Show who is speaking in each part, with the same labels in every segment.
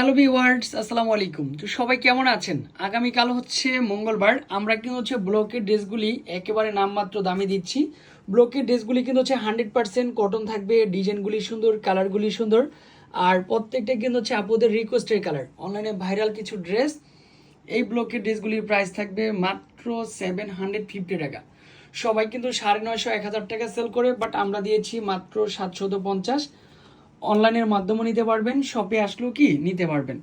Speaker 1: Hello viewers আসসালামু আলাইকুম তো সবাই কেমন আছেন? আগামীকাল হচ্ছে মঙ্গলবার। আমরা কিন্তু হচ্ছে ব্লকের ড্রেসগুলি একেবারে নামমাত্র দামে দিচ্ছি। ব্লকের ড্রেসগুলি কিন্তু হচ্ছে হান্ড্রেড পার্সেন্ট কটন থাকবে, ডিজাইনগুলি সুন্দর, কালারগুলি সুন্দর। আর প্রত্যেকটা কিন্তু হচ্ছে আপুদের রিকোয়েস্টের কালার অনলাইনে ভাইরাল কিছু ড্রেস এই ব্লকের ড্রেসগুলির প্রাইস থাকবে মাত্র সেভেন হান্ড্রেড ফিফটি টাকা। সবাই কিন্তু সাড়ে নয়শো, এক হাজার টাকা সেল করে বাট আমরা দিয়েছি মাত্র সাতশত পঞ্চাশ। অনলাইনের মাধ্যমে নিতে পারবেন শপে আসলেও কি নিতে পারবেন।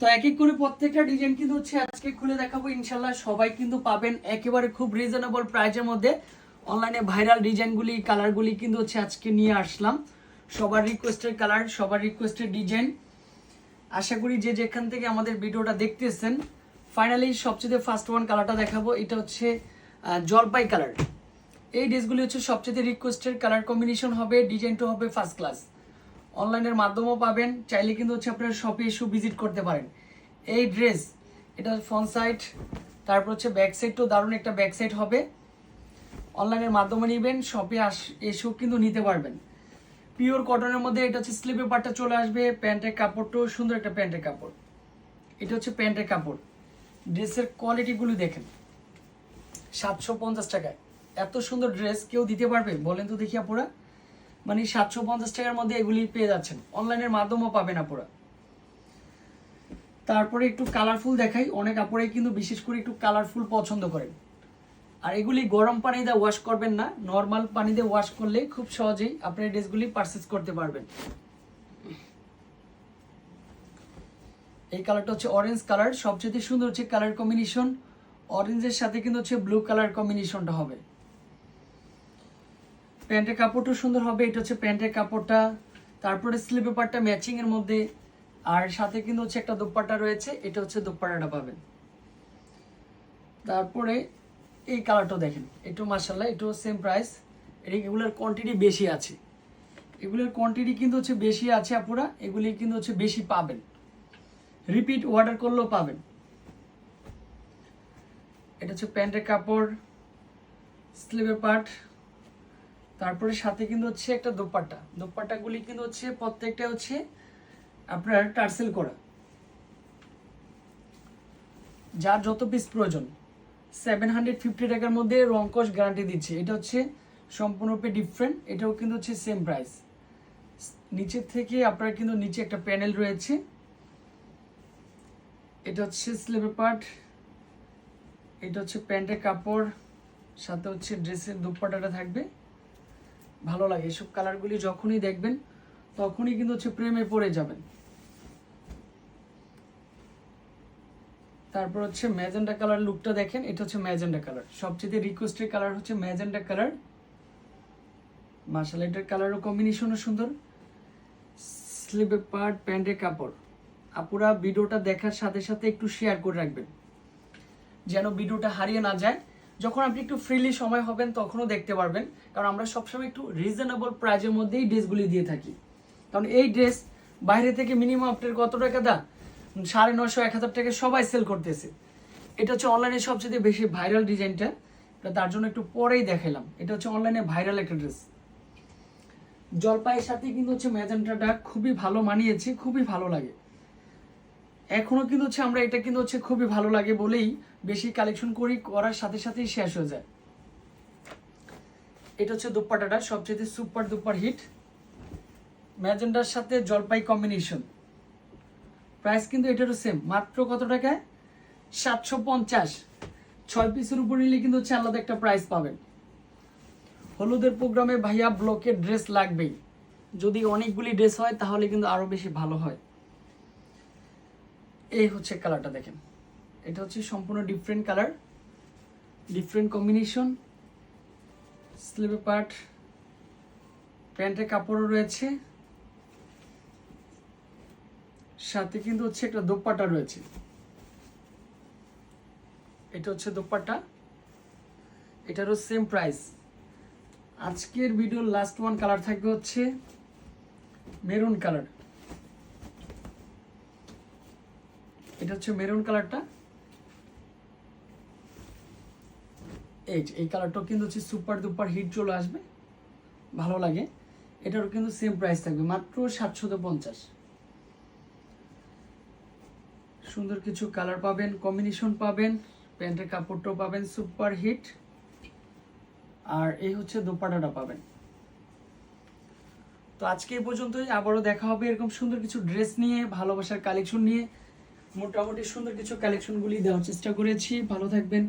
Speaker 1: তো এক এক করে প্রত্যেকটা ডিজাইন কিন্তু হচ্ছে আজকে খুলে দেখাবো ইনশাল্লাহ সবাই কিন্তু পাবেন একেবারে খুব রিজনেবল প্রাইসের মধ্যে। অনলাইনে ভাইরাল ডিজাইনগুলি কালারগুলি কিন্তু হচ্ছে আজকে নিয়ে আসলাম। সবার রিকোয়েস্টের কালার সবার রিকোয়েস্টের ডিজাইন আশা করি যে যেখান থেকে আমাদের ভিডিওটা দেখতেছেন ফাইনালি সবচেয়ে ফার্স্ট ওয়ান কালারটা দেখাবো, এটা হচ্ছে জলপাই কালার এই ড্রেসগুলি হচ্ছে সবচেয়ে রিকোয়েস্টের কালার কম্বিনেশন হবে ডিজাইনটা হবে ফার্স্ট ক্লাস অনলাইনের মাধ্যমেও পাবেন, চাইলে কিন্তু হচ্ছে আপনারা শপে এসেও ভিজিট করতে পারেন। এই ড্রেস এটা ফ্রন্ট সাইড তারপর হচ্ছে ব্যাক সাইডটাও দারুণ একটা ব্যাক সাইড হবে। অনলাইনের মাধ্যমে নেবেন শপে আস, এসেও কিন্তু নিতে পারবেন। পিওর কটনের মধ্যে এটা হচ্ছে স্লিপের পার্টটা চলে আসবে, প্যান্টের কাপড়টাও সুন্দর একটা প্যান্টের কাপড়। এটা হচ্ছে প্যান্টের কাপড়। ড্রেসের কোয়ালিটিগুলো দেখেন। সাতশো পঞ্চাশ টাকায়। এত সুন্দর ড্রেস কেউ দিতে পারবে? বলেন তো দেখি আপুরা। মানে সাতশো পঞ্চাশ টাকার মধ্যে এগুলি পেয়ে যাচ্ছেন। অনলাইনের মাধ্যমেও পাবেন আপুরা। তারপরে একটু কালারফুল দেখাই। অনেক আপুরাই কিন্তু বিশেষ করে একটু কালারফুল পছন্দ করেন। আর এগুলি গরম পানি দিয়ে ওয়াশ করবেন না। নর্মাল পানি দিয়ে ওয়াশ করলে খুব সহজেই আপনার ড্রেসগুলি পারচেস করতে পারবেন। এই কালারটা হচ্ছে অরেঞ্জ কালার সবচেয়ে সুন্দর হচ্ছে কালার কম্বিনেশন অরেঞ্জের সাথে কিন্তু হচ্ছে ব্লু কালার কম্বিনেশনটা হবে। প্যান্টের কাপড়টা সুন্দর হবে, এটা হচ্ছে প্যান্টের কাপড়টা। তারপরে স্লিপ পেপারটা ম্যাচিং এর মধ্যে। আর সাথে কিন্তু হচ্ছে একটা দোপাট্টা রয়েছে, এটা হচ্ছে দোপাট্টাটা পাবেন। তারপরে এই কালারটা দেখেন একটু মার্শাল্লাহ একটু সেম প্রাইস এগুলোর কোয়ান্টিটি বেশি আছে। এগুলোর কোয়ান্টিটি কিন্তু হচ্ছে বেশি আছে আপুরা, এগুলি কিন্তু হচ্ছে বেশি পাবেন। রিপিট অর্ডার করলেও পাবেন। এটা হচ্ছে প্যান্টের কাপড় স্লিভের পার্ট তারপরে সাথে কিন্তু হচ্ছে একটা দোপাট্টা। দোপাট্টাগুলি কিন্তু হচ্ছে প্রত্যেকটা হচ্ছে আপনার টার্সেল করা। যার যত পিস প্রয়োজন। সেভেন হান্ড্রেড ফিফটি টাকার মধ্যে রংকশ গ্যারান্টি দিচ্ছে। এটা হচ্ছে সম্পূর্ণরূপে ডিফারেন্ট এটাও কিন্তু হচ্ছে সেম প্রাইস নিচের থেকে আপনার কিন্তু নিচে একটা প্যানেল রয়েছে। এটা হচ্ছে স্লিভের পার্ট এটা হচ্ছে প্যান্টের কাপড়। সাথে হচ্ছে ড্রেসের দুপাটাটা থাকবে। ভালো লাগে। এসব কালারগুলি যখনই দেখবেন, তখনই কিন্তু হচ্ছে প্রেমে পড়ে যাবেন। তারপর হচ্ছে ম্যাজেন্ডা কালার লুকটা দেখেন, এটা হচ্ছে ম্যাজেন্ডা কালার সবচেয়ে রিকোয়েস্টের কালার হচ্ছে ম্যাজেন্ডা কালার মার্শাল এটার কালারও কম্বিনেশনও সুন্দর। স্লিপে পার্ট প্যান্টের কাপড়। আপুরা ভিডিওটা দেখার সাথে সাথে একটু শেয়ার করে রাখবেন। যেন ভিডিওটা হারিয়ে না যায়। যখন আপনি একটু ফ্রিলি সময় হবেন, তখনও দেখতে পারবেন। কারণ আমরা সবসময় একটু রিজনেবল প্রাইজের মধ্যেই ড্রেসগুলি দিয়ে থাকি। কারণ এই ড্রেস বাইরে থেকে মিনিমাম আপনার কত টাকা দা? সাড়ে নশো এক হাজার টাকা সবাই সেল করতেছে। এটা হচ্ছে অনলাইনে সবচেয়ে বেশি ভাইরাল ডিজাইনটা এটা তার জন্য একটু পরেই দেখালাম এটা হচ্ছে অনলাইনে ভাইরাল একটা ড্রেস জলপাইয়ের সাথে কিন্তু হচ্ছে ম্যাজেন্টাটা খুবই ভালো মানিয়েছে, খুবই ভালো লাগে। এখনও কিন্তু হচ্ছে আমরা এটা কিন্তু হচ্ছে খুবই ভালো লাগে বলেই বেশি কালেকশন করি, করার সাথে সাথেই শেষ হয়ে যায়। এটা হচ্ছে দুপ্পাটাটা সবচেয়ে সুপার দুপার হিট ম্যাজেন্ডার সাথে জলপাই কম্বিনেশন প্রাইস কিন্তু এটারও সেম মাত্র কত টাকায়? সাতশো পঞ্চাশ। ছয় পিসের উপর নিলে কিন্তু হচ্ছে আলাদা একটা প্রাইস পাবেন। হলুদের প্রোগ্রামে ভাইয়া ব্লকের ড্রেস লাগবেই। যদি অনেকগুলি ড্রেস হয়, তাহলে কিন্তু আরও বেশি ভালো হয়। এই হচ্ছে কালারটা দেখেন। এটা হচ্ছে সম্পূর্ণ ডিফারেন্ট কালার ডিফারেন্ট কম্বিনেশন স্লিভে পার্ট প্যান্টের কাপড়ও রয়েছে, সাথে কিন্তু হচ্ছে একটা দোপাট্টা রয়েছে। এটা হচ্ছে দোপাট্টা, এটারও সেম প্রাইস আজকের ভিডিওর লাস্ট ওয়ান কালার থাকবে হচ্ছে মেরুন কালার এটা হচ্ছে মেরুন কালারটা। এই এই কালারটাও কিন্তু হচ্ছে সুপার দুপার হিট চলে আসবে। ভালো লাগে। এটারও কিন্তু সেম প্রাইস থাকবে, মাত্র সাতশত পঞ্চাশ। সুন্দর কিছু কালার পাবেন কম্বিনেশন পাবেন, প্যান্টের কাপড়টাও পাবেন সুপার হিট আর এই হচ্ছে দোপাটাটা পাবেন। তো আজকে এই পর্যন্তই, আবারও দেখা হবে এরকম সুন্দর কিছু ড্রেস নিয়ে, ভালোবাসার কালেকশন নিয়ে। মোটামুটি সুন্দর কিছু কালেকশনগুলি দেওয়ার চেষ্টা করেছি। ভালো থাকবেন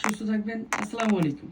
Speaker 1: সুস্থ থাকবেন। আসসালামু আলাইকুম।